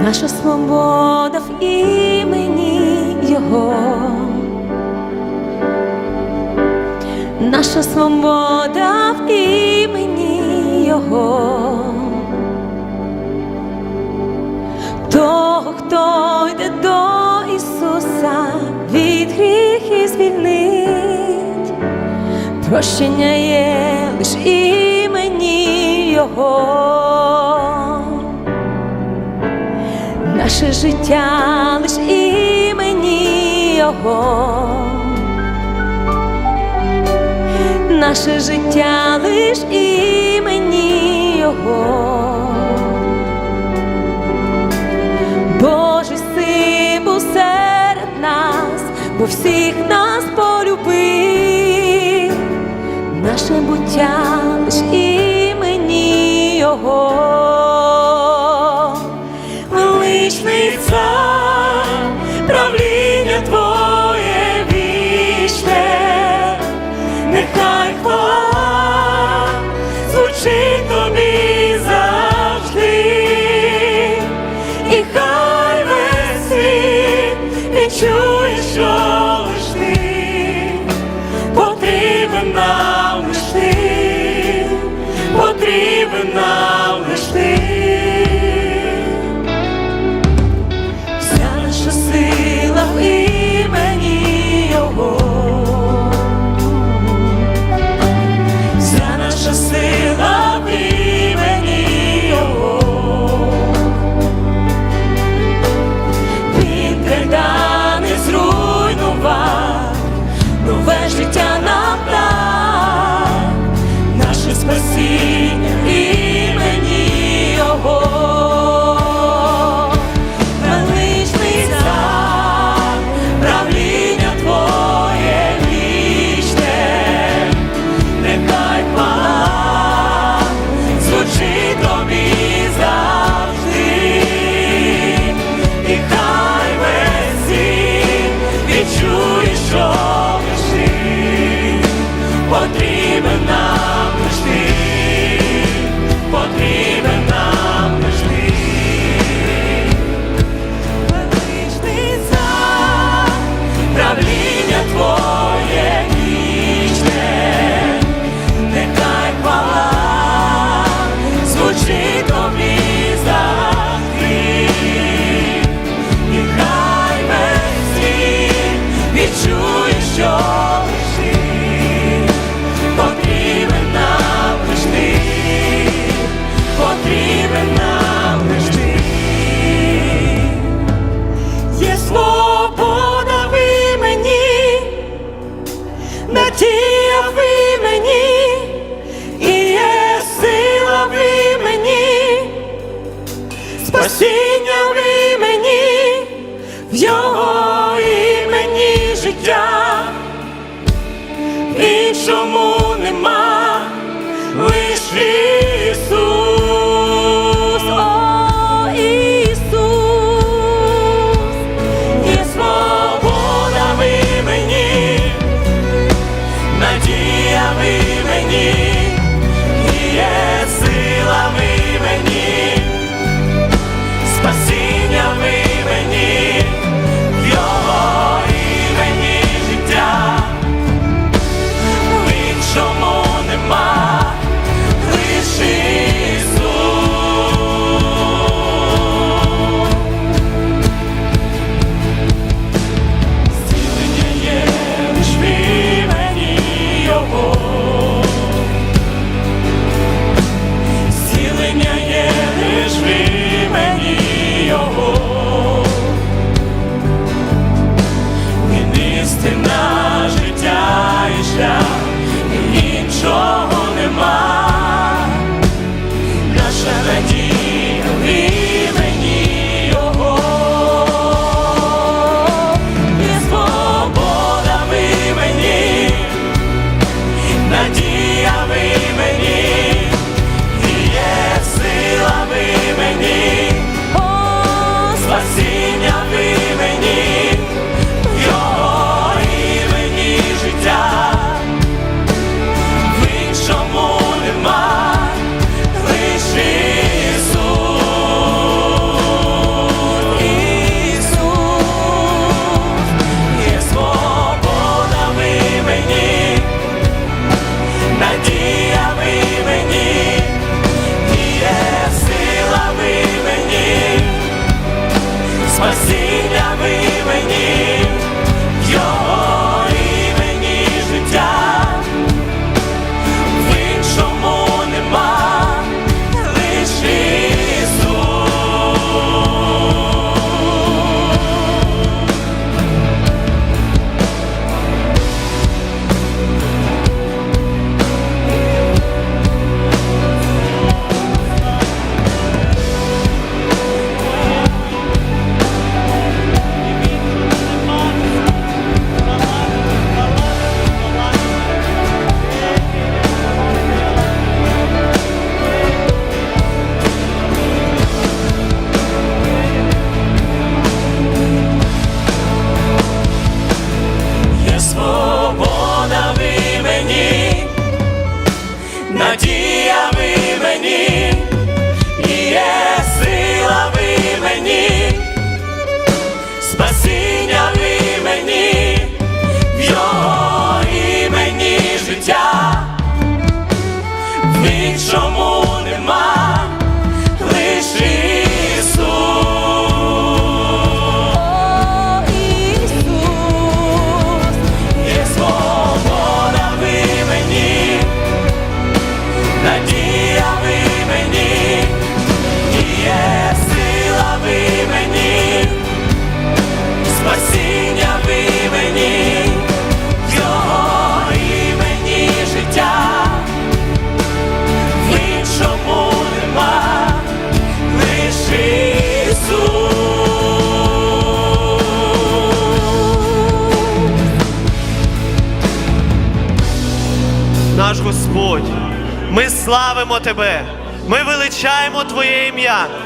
наша свобода в імені Його, наша свобода в імені Його, того, хто йде до Ісуса від гріхів звільнить, прощення є лиш імені Його. Наше життя, лиш імені його, наше життя лиш імені його, Божий син був серед нас, бо всіх нас полюбив, наше буття лиш імені його. чому нема, лиш Ісус, О, Ісус, і свобода ви мені, надія ви мені. Ми славимо Тебе, ми величаємо Твоє ім'я.